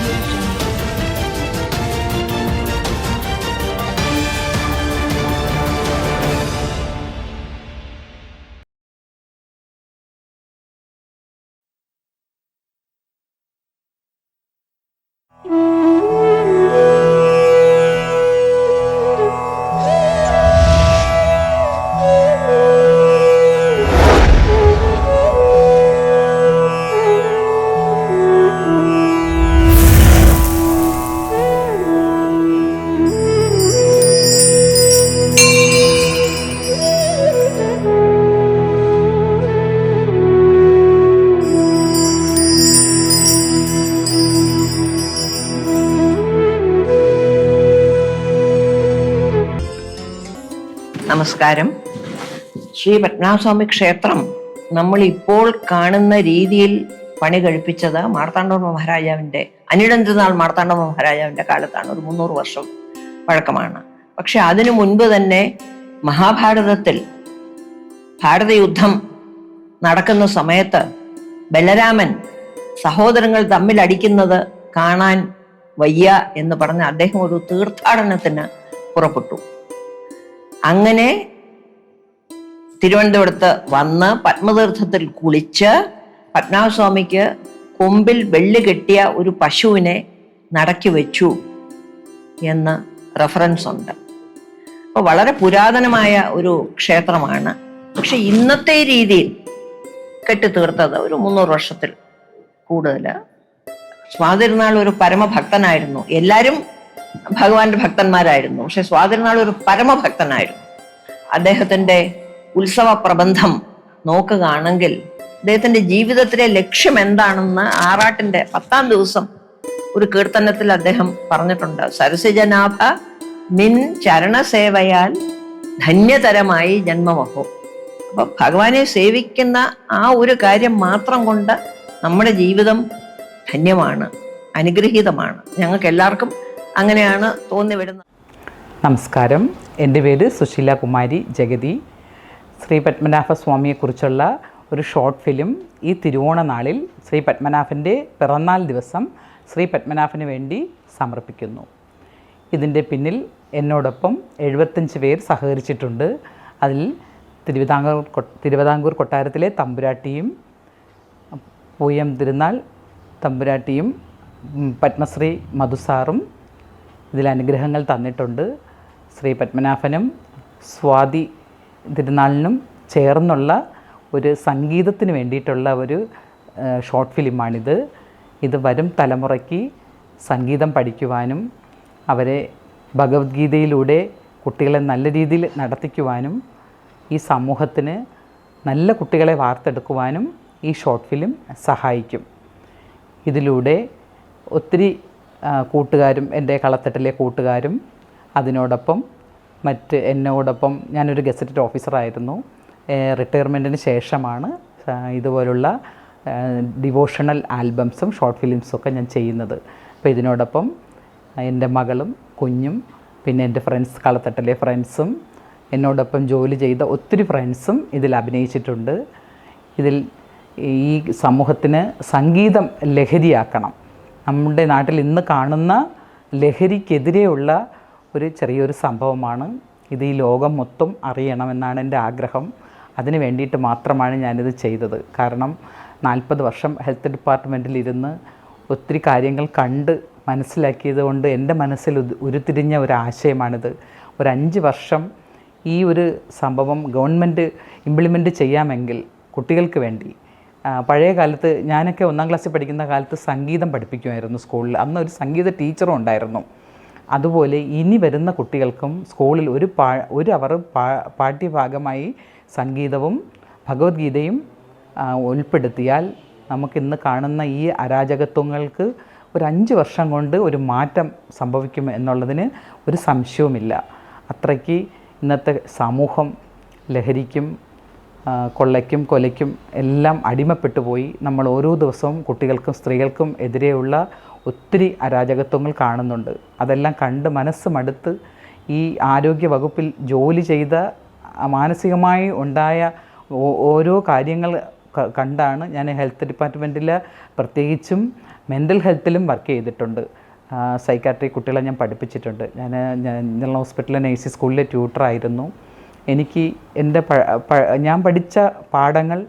You. നമസ്കാരം. ശ്രീ പത്മനാഭസ്വാമി ക്ഷേത്രം നമ്മൾ ഇപ്പോൾ കാണുന്ന രീതിയിൽ പണി കഴിപ്പിച്ചത് മാർത്താണ്ഡവ മഹാരാജാവിന്റെ അനിഴന്തിനാൾ മാർത്താണ്ഡവ മഹാരാജാവിന്റെ കാലത്താണ്. ഒരു മുന്നൂറ് വർഷം പഴക്കമാണ്. പക്ഷെ അതിനു മുൻപ് തന്നെ മഹാഭാരതത്തിൽ ഭാരതയുദ്ധം നടക്കുന്ന സമയത്ത് ബലരാമൻ സഹോദരങ്ങൾ തമ്മിൽ അടിക്കുന്നത് കാണാൻ വയ്യ എന്ന് പറഞ്ഞ് അദ്ദേഹം ഒരു തീർത്ഥാടനത്തിന് പുറപ്പെട്ടു. അങ്ങനെ തിരുവനന്തപുരത്ത് വന്ന് പത്മതീർത്ഥത്തിൽ കുളിച്ച് പത്മനാഭസ്വാമിക്ക് കൊമ്പിൽ വെള്ളി കെട്ടിയ ഒരു പശുവിനെ നടക്കി വെച്ചു എന്ന് റെഫറൻസ് ഉണ്ട്. അപ്പോൾ വളരെ പുരാതനമായ ഒരു ക്ഷേത്രമാണ്. പക്ഷെ ഇന്നത്തെ രീതിയിൽ കെട്ടിത്തീർത്തത് ഒരു മുന്നൂറ് വർഷത്തിൽ കൂടുതൽ. സ്വാതിരുന്നാൾ ഒരു പരമഭക്തനായിരുന്നു. എല്ലാവരും ഭഗവാന്റെ ഭക്തന്മാരായിരുന്നു. പക്ഷെ സ്വാതിരനാൾ ഒരു പരമഭക്തനായിരുന്നു. അദ്ദേഹത്തിന്റെ ഉത്സവ പ്രബന്ധം നോക്കുകയാണെങ്കിൽ അദ്ദേഹത്തിന്റെ ജീവിതത്തിലെ ലക്ഷ്യം എന്താണെന്ന് ആറാട്ടിന്റെ പത്താം ദിവസം ഒരു കീർത്തനത്തിൽ അദ്ദേഹം പറഞ്ഞിട്ടുണ്ട്. സരസിജനാഭ നിൻ ചരണസേവയാൽ ധന്യതരമായി ജന്മമഹോ. അപ്പൊ ഭഗവാനെ സേവിക്കുന്ന ആ ഒരു കാര്യം മാത്രം കൊണ്ട് നമ്മുടെ ജീവിതം ധന്യമാണ് അനുഗ്രഹീതമാണ്. ഞങ്ങൾക്ക് എല്ലാവർക്കും അങ്ങനെയാണ് തോന്നി വരുന്നത് നമസ്കാരം. എന്റെ പേര് സുശീല കുമാരി ജഗതി. ശ്രീ പത്മനാഭ സ്വാമിയെക്കുറിച്ചുള്ള ഒരു ഷോർട്ട് ഫിലിം ഈ തിരുവോണ നാളിൽ ശ്രീ പത്മനാഭന്റെ പിറന്നാൾ ദിവസം ശ്രീ പത്മനാഭന് വേണ്ടി സമർപ്പിക്കുന്നു. ഇതിന്റെ പിന്നിൽ എന്നോടൊപ്പം എഴുപത്തഞ്ച് പേർ സഹകരിച്ചിട്ടുണ്ട്. അതിൽ തിരുവിതാംകൂർ തിരുവിതാംകൂർ കൊട്ടാരത്തിലെ തമ്പുരാട്ടിയും പൂയം തിരുനാൾ തമ്പുരാട്ടിയും പത്മശ്രീ മധുസാറും ഇതിൽ അനുഗ്രഹങ്ങൾ തന്നിട്ടുണ്ട്. ശ്രീ പത്മനാഭനും സ്വാതി തിരുനാളിനും ചേർന്നുള്ള ഒരു സംഗീതത്തിന് വേണ്ടിയിട്ടുള്ള ഒരു ഷോർട്ട് ഫിലിമാണിത്. ഇത് വരും തലമുറയ്ക്ക് സംഗീതം പഠിക്കുവാനും അവരെ ഭഗവത്ഗീതയിലൂടെ കുട്ടികളെ നല്ല രീതിയിൽ നടത്തിക്കുവാനും ഈ സമൂഹത്തിന് നല്ല കുട്ടികളെ വാർത്തെടുക്കുവാനും ഈ ഷോർട്ട് ഫിലിം സഹായിക്കും. ഇതിലൂടെ ഒത്തിരി കൂട്ടുകാരും എന്റെ കളത്തട്ടിലെ കൂട്ടുകാരും അതിനോടൊപ്പം മറ്റ് എന്നോടൊപ്പം ഞാനൊരു ഗസറ്റഡ് ഓഫീസറായിരുന്നു. റിട്ടയർമെന്റിന് ശേഷമാണ് ഇതുപോലുള്ള ഡിവോഷണൽ ആൽബംസും ഷോർട്ട് ഫിലിംസും ഒക്കെ ഞാൻ ചെയ്യുന്നത്. അപ്പോൾ ഇതിനോടൊപ്പം എന്റെ മകളും കുഞ്ഞും പിന്നെ എന്റെ ഫ്രണ്ട്സ് കളത്തട്ടിലെ ഫ്രണ്ട്സും എന്നോടൊപ്പം ജോലി ചെയ്ത ഒത്തിരി ഫ്രണ്ട്സും ഇതിൽ അഭിനയിച്ചിട്ടുണ്ട്. ഇതിൽ ഈ സമൂഹത്തിന് സംഗീതം ലഹരിയാക്കണം. നമ്മുടെ നാട്ടിൽ ഇന്ന് കാണുന്ന ലഹരിക്കെതിരെയുള്ള ഒരു ചെറിയൊരു സംഭവമാണ്. ഇത് ഈ ലോകം മൊത്തം അറിയണമെന്നാണ് എന്റെ ആഗ്രഹം. അതിന് വേണ്ടിയിട്ട് മാത്രമാണ് ഞാനിത് ചെയ്തത്. കാരണം നാൽപ്പത് വർഷം ഹെൽത്ത് ഡിപ്പാർട്ട്മെന്റിൽ ഇരുന്ന് ഒത്തിരി കാര്യങ്ങൾ കണ്ട് മനസ്സിലാക്കിയത് കൊണ്ട് എന്റെ മനസ്സിൽ ഉരുത്തിരിഞ്ഞ ഒരു ആശയമാണിത്. ഒരു അഞ്ച് വർഷം ഈ ഒരു സംഭവം ഗവൺമെന്റ് ഇംപ്ലിമെന്റ് ചെയ്യാമെങ്കിൽ കുട്ടികൾക്ക് വേണ്ടി പഴയ കാലത്ത് ഞാനൊക്കെ ഒന്നാം ക്ലാസ്സിൽ പഠിക്കുന്ന കാലത്ത് സംഗീതം പഠിപ്പിക്കുമായിരുന്നു സ്കൂളിൽ. അന്ന് ഒരു സംഗീത ടീച്ചറും ഉണ്ടായിരുന്നു. അതുപോലെ ഇനി വരുന്ന കുട്ടികൾക്കും സ്കൂളിൽ ഒരു പാ ഒരു അവർ പാഠ്യഭാഗമായി സംഗീതവും ഭഗവത്ഗീതയും ഉൾപ്പെടുത്തിയാൽ നമുക്കിന്ന് കാണുന്ന ഈ അരാജകത്വങ്ങൾക്ക് ഒരു അഞ്ച് വർഷം കൊണ്ട് ഒരു മാറ്റം സംഭവിക്കും എന്നുള്ളതിന് ഒരു സംശയവുമില്ല. അത്രയ്ക്ക് ഇന്നത്തെ സമൂഹം ലഹരിക്കും കൊള്ളയ്ക്കും കൊലയ്ക്കും എല്ലാം അടിമപ്പെട്ടു പോയി. നമ്മൾ ഓരോ ദിവസവും കുട്ടികൾക്കും സ്ത്രീകൾക്കും എതിരെയുള്ള ഒത്തിരി അരാജകത്വങ്ങൾ കാണുന്നുണ്ട്. അതെല്ലാം കണ്ട് മനസ്സ് മടുത്ത് ഈ ആരോഗ്യ വകുപ്പിൽ ജോലി ചെയ്ത മാനസികമായി ഉണ്ടായ ഓരോ കാര്യങ്ങൾ കണ്ടാണ് ഞാൻ ഹെൽത്ത് ഡിപ്പാർട്ട്മെന്റിൽ പ്രത്യേകിച്ചും മെന്റൽ ഹെൽത്തിലും വർക്ക് ചെയ്തിട്ടുണ്ട്. സൈക്കാട്രി കുട്ടികളെ ഞാൻ പഠിപ്പിച്ചിട്ടുണ്ട്. ഞാൻ ജനറൽ ഹോസ്പിറ്റലിലെ നേഴ്സി സ്കൂളിലെ ട്യൂട്ടറായിരുന്നു. എനിക്ക് എന്റെ ഞാൻ പഠിച്ച പാഠങ്ങൾ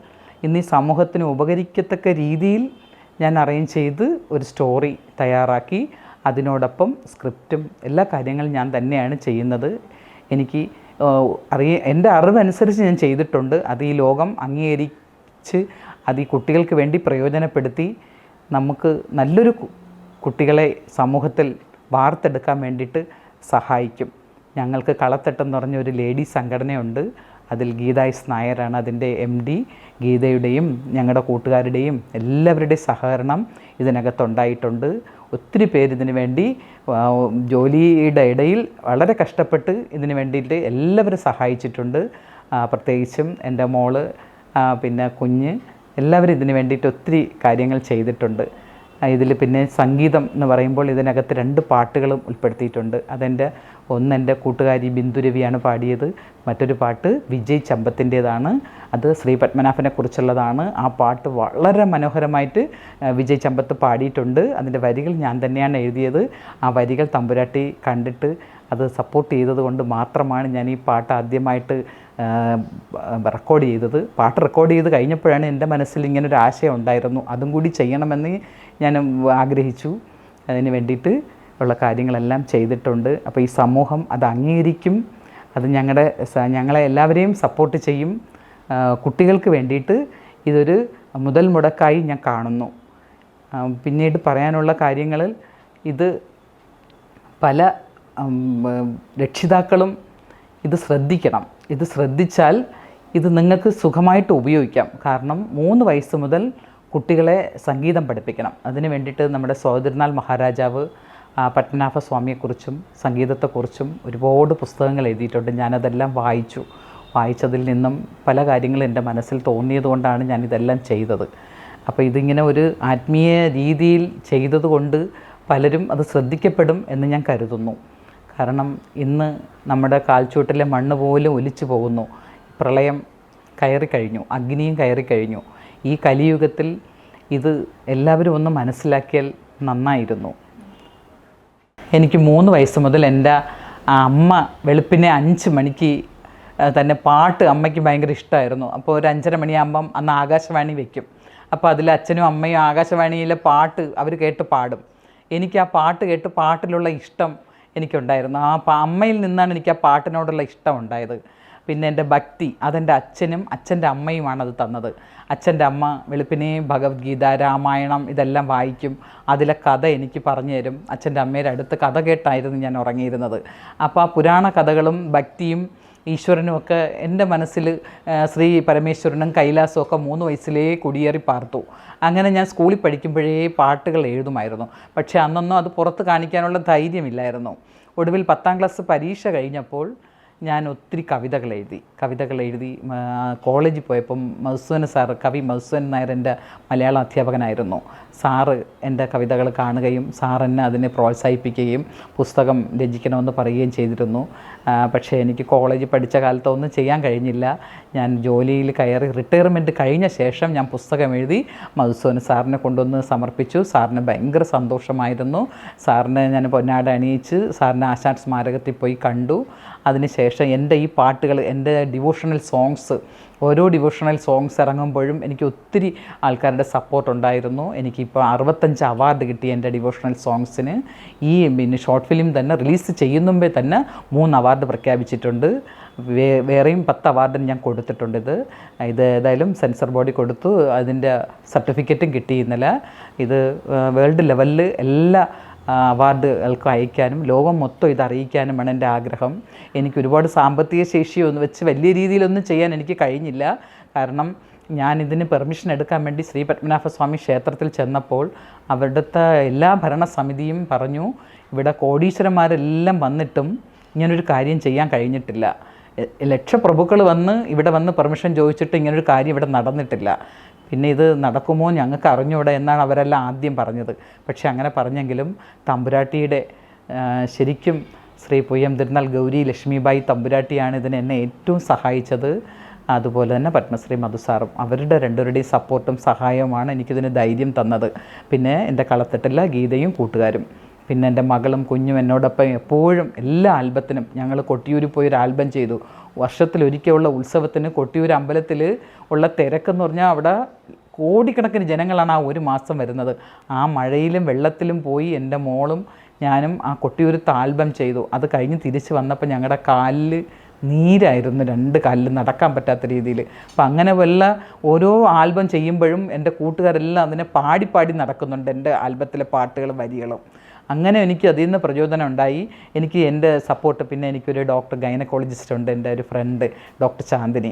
ഇന്ന് ഈ സമൂഹത്തിന് ഉപകരിക്കത്തക്ക രീതിയിൽ ഞാൻ അറേഞ്ച് ചെയ്ത് ഒരു സ്റ്റോറി തയ്യാറാക്കി. അതിനോടൊപ്പം സ്ക്രിപ്റ്റും എല്ലാ കാര്യങ്ങളും ഞാൻ തന്നെയാണ് ചെയ്യുന്നത്. എനിക്ക് അറിയ എന്റെ അറിവനുസരിച്ച് ഞാൻ ചെയ്തിട്ടുണ്ട്. അത് ഈ ലോകം അംഗീകരിച്ച് അത് ഈ കുട്ടികൾക്ക് വേണ്ടി പ്രയോജനപ്പെടുത്തി നമുക്ക് നല്ലൊരു കുട്ടികളെ സമൂഹത്തിൽ വാർത്തെടുക്കാൻ വേണ്ടിയിട്ട് സഹായിക്കും. ഞങ്ങൾക്ക് കളത്തട്ടെന്ന് പറഞ്ഞ ഒരു ലേഡി സംഘടനയുണ്ട്. അതിൽ ഗീതായിസ് നായരാണ് അതിന്റെ എം ഡി. ഗീതയുടെയും ഞങ്ങളുടെ കൂട്ടുകാരുടെയും എല്ലാവരുടെയും സഹകരണം ഇതിനകത്തുണ്ടായിട്ടുണ്ട്. ഒത്തിരി പേര് ഇതിനു വേണ്ടി ജോലിയുടെ ഇടയിൽ വളരെ കഷ്ടപ്പെട്ട് ഇതിന് വേണ്ടിയിട്ട് എല്ലാവരും സഹായിച്ചിട്ടുണ്ട്. പ്രത്യേകിച്ചും എന്റെ മോൾ പിന്നെ കുഞ്ഞ് എല്ലാവരും ഇതിന് വേണ്ടിയിട്ട് ഒത്തിരി കാര്യങ്ങൾ ചെയ്തിട്ടുണ്ട്. ഇതിൽ പിന്നെ സംഗീതം എന്ന് പറയുമ്പോൾ ഇതിനകത്ത് രണ്ട് പാട്ടുകളും ഉൾപ്പെടുത്തിയിട്ടുണ്ട്. അതെന്റെ ഒന്ന് എന്റെ കൂട്ടുകാരി ബിന്ദുരവിയാണ് പാടിയത്. മറ്റൊരു പാട്ട് വിജയ് ചമ്പത്തിന്റേതാണ്. അത് ശ്രീ പത്മനാഭനെ കുറിച്ചുള്ളതാണ്. ആ പാട്ട് വളരെ മനോഹരമായിട്ട് വിജയ് ചമ്പത്ത് പാടിയിട്ടുണ്ട്. അതിന്റെ വരികൾ ഞാൻ തന്നെയാണ് എഴുതിയത്. ആ വരികൾ തമ്പുരാട്ടി കണ്ടിട്ട് അത് സപ്പോർട്ട് ചെയ്തത് കൊണ്ട് മാത്രമാണ് ഞാൻ ഈ പാട്ട് ആദ്യമായിട്ട് റെക്കോർഡ് ചെയ്തത്. പാട്ട് റെക്കോർഡ് ചെയ്ത് കഴിഞ്ഞപ്പോഴാണ് എന്റെ മനസ്സിൽ ഇങ്ങനെ ഒരു ആശയം ഉണ്ടായിരുന്നു. അതും കൂടി ചെയ്യണമെന്ന് ഞാൻ ആഗ്രഹിച്ചു. അതിന് വേണ്ടിയിട്ട് ഉള്ള കാര്യങ്ങളെല്ലാം ചെയ്തിട്ടുണ്ട്. അപ്പോൾ ഈ സമൂഹം അത് അംഗീകരിക്കും. അത് ഞങ്ങളുടെ ഞങ്ങളെ എല്ലാവരെയും സപ്പോർട്ട് ചെയ്യും. കുട്ടികൾക്ക് വേണ്ടിയിട്ട് ഇതൊരു മുതൽ മുടക്കായി ഞാൻ കാണുന്നു. പിന്നീട് പറയാനുള്ള കാര്യങ്ങളിൽ ഇത് പല രക്ഷിതാക്കളും ഇത് ശ്രദ്ധിക്കണം. ഇത് ശ്രദ്ധിച്ചാൽ ഇത് നിങ്ങൾക്ക് സുഖമായിട്ട് ഉപയോഗിക്കാം. കാരണം മൂന്ന് വയസ്സ് മുതൽ കുട്ടികളെ സംഗീതം പഠിപ്പിക്കണം. അതിന് വേണ്ടിയിട്ട് നമ്മുടെ സോദരനാൾ മഹാരാജാവ് ആ, പത്മനാഭ സ്വാമിയെക്കുറിച്ചും സംഗീതത്തെക്കുറിച്ചും ഒരുപാട് പുസ്തകങ്ങൾ എഴുതിയിട്ടുണ്ട്. ഞാനതെല്ലാം വായിച്ചു. വായിച്ചതിൽ നിന്നും പല കാര്യങ്ങളും എന്റെ മനസ്സിൽ തോന്നിയതുകൊണ്ടാണ് ഞാനിതെല്ലാം ചെയ്തത്. അപ്പോൾ ഇതിങ്ങനെ ഒരു ആത്മീയ രീതിയിൽ ചെയ്തതുകൊണ്ട് പലരും അത് ശ്രദ്ധിക്കപ്പെടും എന്ന് ഞാൻ കരുതുന്നു. കാരണം ഇന്ന് നമ്മുടെ കാൽച്ചൂട്ടിലെ മണ്ണ് പോലും ഒലിച്ചു പോകുന്നു. പ്രളയം കയറി കഴിഞ്ഞു. അഗ്നിയും കയറി കഴിഞ്ഞു. ഈ കലിയുഗത്തിൽ ഇത് എല്ലാവരും ഒന്ന് മനസ്സിലാക്കിയാൽ നന്നായിരുന്നു. എനിക്ക് മൂന്ന് വയസ്സ് മുതൽ എന്റെ അമ്മ വെളുപ്പിനെ അഞ്ച് മണിക്ക് തന്നെ പാട്ട് അമ്മയ്ക്ക് ഭയങ്കര ഇഷ്ടമായിരുന്നു. അപ്പോൾ ഒരു അഞ്ചര മണിയാകുമ്പം അന്ന് ആകാശവാണി വെക്കും. അപ്പോൾ അതിൽ അച്ഛനും അമ്മയും ആകാശവാണിയിലെ പാട്ട് അവർ കേട്ട് പാടും. എനിക്ക് ആ പാട്ട് കേട്ട് പാട്ടിലുള്ള ഇഷ്ടം എനിക്കുണ്ടായിരുന്നു. ആ അമ്മയിൽ നിന്നാണ് എനിക്ക് ആ പാട്ടിനോടുള്ള ഇഷ്ടം ഉണ്ടായത്. പിന്നെ എന്റെ ഭക്തി അതെന്റെ അച്ഛനും അച്ഛന്റെ അമ്മയുമാണ് അത് തന്നത്. അച്ഛന്റെ അമ്മ വെളുപ്പിനെ ഭഗവത്ഗീത രാമായണം ഇതെല്ലാം വായിക്കും. അതിലെ കഥ എനിക്ക് പറഞ്ഞു തരും. അച്ഛന്റെ അമ്മയുടെ അടുത്ത് കഥ കേട്ടായിരുന്നു ഞാൻ ഉറങ്ങിയിരുന്നത്. അപ്പോൾ ആ പുരാണ കഥകളും ഭക്തിയും ഈശ്വരനും ഒക്കെ എന്റെ മനസ്സിൽ ശ്രീ പരമേശ്വരനും കൈലാസവും ഒക്കെ മൂന്ന് വയസ്സിലേ കുടിയേറി പാർത്തു. അങ്ങനെ ഞാൻ സ്കൂളിൽ പഠിക്കുമ്പോഴേ പാട്ടുകൾ എഴുതുമായിരുന്നു. പക്ഷേ അന്നൊന്നും അത് പുറത്ത് കാണിക്കാനുള്ള ധൈര്യമില്ലായിരുന്നു. ഒടുവിൽ പത്താം ക്ലാസ് പരീക്ഷ കഴിഞ്ഞപ്പോൾ ഞാൻ ഒത്തിരി കവിതകൾ എഴുതി കവിതകൾ എഴുതി കോളേജിൽ പോയപ്പം മധുസൂദന സാർ കവി മധുസൂദൻ നായർ എന്റെ മലയാള അധ്യാപകനായിരുന്നു. സാറ് എന്റെ കവിതകൾ കാണുകയും സാർ എന്നെ അതിനെ പ്രോത്സാഹിപ്പിക്കുകയും പുസ്തകം രചിക്കണമെന്ന് പറയുകയും ചെയ്തിരുന്നു. പക്ഷേ എനിക്ക് കോളേജിൽ പഠിച്ച കാലത്തൊന്നും ചെയ്യാൻ കഴിഞ്ഞില്ല. ഞാൻ ജോലിയിൽ കയറി റിട്ടയർമെന്റ് കഴിഞ്ഞ ശേഷം ഞാൻ പുസ്തകം എഴുതി മധുസൂദൻ സാറിനെ കൊണ്ടുവന്ന് സമർപ്പിച്ചു. സാറിന് ഭയങ്കര സന്തോഷമായിരുന്നു. സാറിനെ ഞാൻ പൊന്നാട അണിയിച്ച് സാറിനെ ആശാൻ സ്മാരകത്തിൽ പോയി കണ്ടു. അതിനുശേഷം എന്റെ ഈ പാട്ടുകൾ എന്റെ ഡിവോഷണൽ സോങ്സ് ഓരോ ഡിവോഷണൽ സോങ്സ് ഇറങ്ങുമ്പോഴും എനിക്ക് ഒത്തിരി ആൾക്കാരുടെ സപ്പോർട്ട് ഉണ്ടായിരുന്നു. എനിക്കിപ്പോൾ അറുപത്തഞ്ച് അവാർഡ് കിട്ടി എന്റെ ഡിവോഷണൽ സോങ്സിന് ഈ പിന്നെ ഷോർട്ട് ഫിലിം തന്നെ റിലീസ് ചെയ്യുന്നുമ്പേ തന്നെ മൂന്ന് അവാർഡ് പ്രഖ്യാപിച്ചിട്ടുണ്ട്. വേ വേറെയും പത്ത് അവാർഡിന് ഞാൻ കൊടുത്തിട്ടുണ്ട് ഇത്. ഇത് ഏതായാലും സെൻസർ ബോഡി കൊടുത്തു. അതിന്റെ സർട്ടിഫിക്കറ്റും കിട്ടി ഇന്നലെ. ഇത് വേൾഡ് ലെവലിൽ എല്ലാ അവാർഡുകൾക്ക് അയക്കാനും ലോകം മൊത്തം ഇത് അറിയിക്കാനുമാണ് എന്റെ ആഗ്രഹം. എനിക്ക് ഒരുപാട് സാമ്പത്തിക ശേഷിയൊന്നും വെച്ച് വലിയ രീതിയിലൊന്നും ചെയ്യാൻ എനിക്ക് കഴിഞ്ഞില്ല. കാരണം ഞാൻ ഇതിന് പെർമിഷൻ എടുക്കാൻ വേണ്ടി ശ്രീ പത്മനാഭസ്വാമി ക്ഷേത്രത്തിൽ ചെന്നപ്പോൾ അവിടുത്തെ എല്ലാ ഭരണസമിതിയും പറഞ്ഞു ഇവിടെ കോടീശ്വരന്മാരെല്ലാം വന്നിട്ടും ഇങ്ങനൊരു കാര്യം ചെയ്യാൻ കഴിഞ്ഞിട്ടില്ല. ലക്ഷപ്രഭുക്കൾ വന്ന് ഇവിടെ വന്ന് പെർമിഷൻ ചോദിച്ചിട്ട് ഇങ്ങനൊരു കാര്യം ഇവിടെ നടന്നിട്ടില്ല. പിന്നെ ഇത് നടക്കുമോ ഞങ്ങൾക്ക് അറിഞ്ഞൂടെ എന്നാണ് അവരെല്ലാം ആദ്യം പറഞ്ഞത്. പക്ഷേ അങ്ങനെ പറഞ്ഞെങ്കിലും തമ്പുരാട്ടിയുടെ ശരിക്കും ശ്രീ പുയ്യം തിരുനാൾ ഗൗരി ലക്ഷ്മിബായി തമ്പുരാട്ടിയാണ് ഇതിന് എന്നെ ഏറ്റവും സഹായിച്ചത്. അതുപോലെ തന്നെ പത്മശ്രീ മധുസാറും അവരുടെ രണ്ടുപേരുടെയും സപ്പോർട്ടും സഹായവുമാണ് എനിക്കിതിന് ധൈര്യം തന്നത്. പിന്നെ എന്റെ കളത്തട്ടില്ല ഗീതയും കൂട്ടുകാരും. പിന്നെ എന്റെ മകളും കുഞ്ഞും എന്നോടൊപ്പം എപ്പോഴും എല്ലാ ആൽബത്തിനും ഞങ്ങൾ കൊട്ടിയൂരിൽ പോയി ഒരു ആൽബം ചെയ്തു. വർഷത്തിലൊരിക്കലുള്ള ഉത്സവത്തിന് കൊട്ടിയൂർ അമ്പലത്തിൽ ഉള്ള തിരക്കെന്ന് പറഞ്ഞാൽ അവിടെ കോടിക്കണക്കിന് ജനങ്ങളാണ് ആ ഒരു മാസം വരുന്നത്. ആ മഴയിലും വെള്ളത്തിലും പോയി എന്റെ മോളും ഞാനും ആ കൊട്ടിയൂരത്ത് ആൽബം ചെയ്തു. അത് കഴിഞ്ഞ് തിരിച്ച് വന്നപ്പോൾ ഞങ്ങളുടെ കാലിൽ നീരായിരുന്നു രണ്ട് കാലിൽ നടക്കാൻ പറ്റാത്ത രീതിയിൽ. അപ്പം അങ്ങനെ വല്ല ഓരോ ആൽബം ചെയ്യുമ്പോഴും എന്റെ കൂട്ടുകാരെല്ലാം അതിനെ പാടി പാടി നടക്കുന്നുണ്ട് എന്റെ ആൽബത്തിലെ പാട്ടുകളും വരികളും. അങ്ങനെ എനിക്ക് അതിൽ നിന്ന് പ്രചോദനം ഉണ്ടായി. എനിക്ക് എന്റെ സപ്പോർട്ട് പിന്നെ എനിക്കൊരു ഡോക്ടർ ഗൈനക്കോളജിസ്റ്റ് ഉണ്ട് എന്റെ ഒരു friend doctor Chandini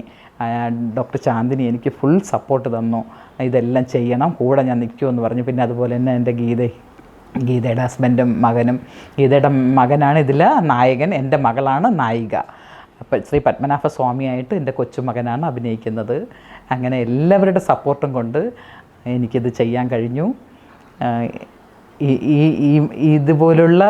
doctor Chandini എനിക്ക് ഫുൾ സപ്പോർട്ട് തന്നു. ഇതെല്ലാം ചെയ്യണം കൂടെ ഞാൻ നിൽക്കുമെന്ന് പറഞ്ഞു. പിന്നെ അതുപോലെ തന്നെ എന്റെ ഗീത ഗീതയുടെ ഹസ്ബൻഡും മകനും. ഗീതയുടെ മകനാണ് ഇതിൽ നായകൻ എന്റെ മകളാണ് നായിക. അപ്പം ശ്രീ പത്മനാഭ സ്വാമിയായിട്ട് എന്റെ കൊച്ചുമകനാണ് അഭിനയിക്കുന്നത്. അങ്ങനെ എല്ലാവരുടെ സപ്പോർട്ടും കൊണ്ട് എനിക്കിത് ചെയ്യാൻ കഴിഞ്ഞു. ഈ ഈ ഇതുപോലുള്ള